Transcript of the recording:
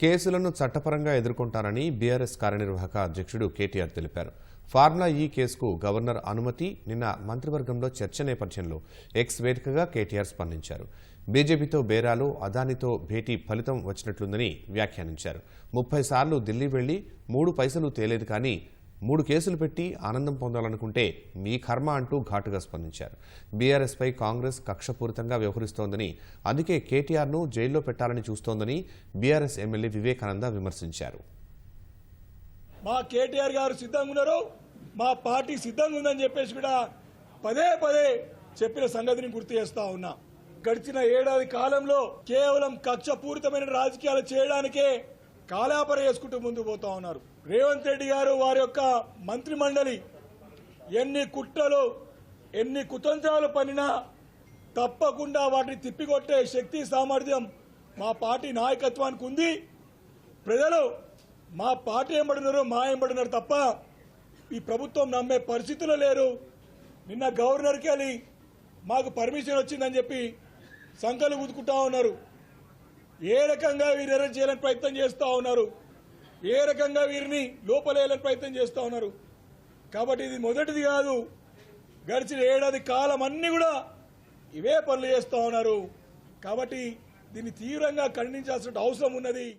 కేసులను చట్టపరంగా ఎదుర్కొంటానని బీఆర్ఎస్ కార్యనిర్వాహక అధ్యక్షుడు కేటీఆర్ తెలిపారు. ఫార్ములా ఈ కేసుకు గవర్నర్ అనుమతి నిన్న మంత్రివర్గంలో చర్చ నేపథ్యంలో ఎక్స్ వేదికగా కేటీఆర్ స్పందించారు. బీజేపీతో బేరాలు అదానితో భేటీ ఫలితం వచ్చినట్లుందని వ్యాఖ్యానించారు. ముప్పై సార్లు ఢిల్లీ వెళ్ళి మూడు పైసలు తేలేదు కానీ మూడు కేసులు పెట్టి ఆనందం పొందాలనుకుంటే మీ కర్మ అంటూ ఘాటుగా స్పందించారు. బీఆర్ఎస్పై కాంగ్రెస్ కక్షపూరితంగా వ్యవహరిస్తోందని అందుకే కేటీఆర్ను జైల్లో పెట్టాలని చూస్తోందని బీఆర్ఎస్ ఎమ్మెల్యే వివేకానంద విమర్శించారు. మా కేటీఆర్ గారు సిద్ధంగా ఉన్నారు. మా పార్టీ సిద్ధంగా ఉందని చెప్పేసి కూడా పదే పదే చెప్పిన సంగతిని గుర్తు చేస్తా ఉన్నా. గడిచిన ఏడాది కాలంలో కేవలం కక్షపూరితమైన రాజకీయాలు చేయడానికే కాలాపర చేసుకుంటూ ముందు పోతా ఉన్నారు. రేవంత్ రెడ్డి గారు వారి యొక్క మంత్రి మండలి ఎన్ని కుట్రలు ఎన్ని కుతంత్రాలు పనినా తప్పకుండా వాటిని తిప్పికొట్టే శక్తి సామర్థ్యం మా పార్టీ నాయకత్వానికి ఉంది. ప్రజలు మా పార్టీ ఎంబడినారు మా ఎంబడినారు తప్ప ఈ ప్రభుత్వం నమ్మే పరిస్థితులు లేరు. నిన్న గవర్నర్కి వెళ్ళి మాకు పర్మిషన్ వచ్చిందని చెప్పి సంకలు గుద్దుకుంటా ఉన్నారు. ఏ రకంగా వీరు అరెస్ట్ చేయాలని ప్రయత్నం చేస్తూ ఉన్నారు? ఏ రకంగా వీరిని లోపలేయాలని ప్రయత్నం చేస్తూ ఉన్నారు? కాబట్టి ఇది మొదటిది కాదు. గడిచిన ఏడాది కాలం అన్ని కూడా ఇవే పనులు చేస్తూ ఉన్నారు. కాబట్టి దీన్ని తీవ్రంగా ఖండించాల్సిన అవసరం ఉన్నది.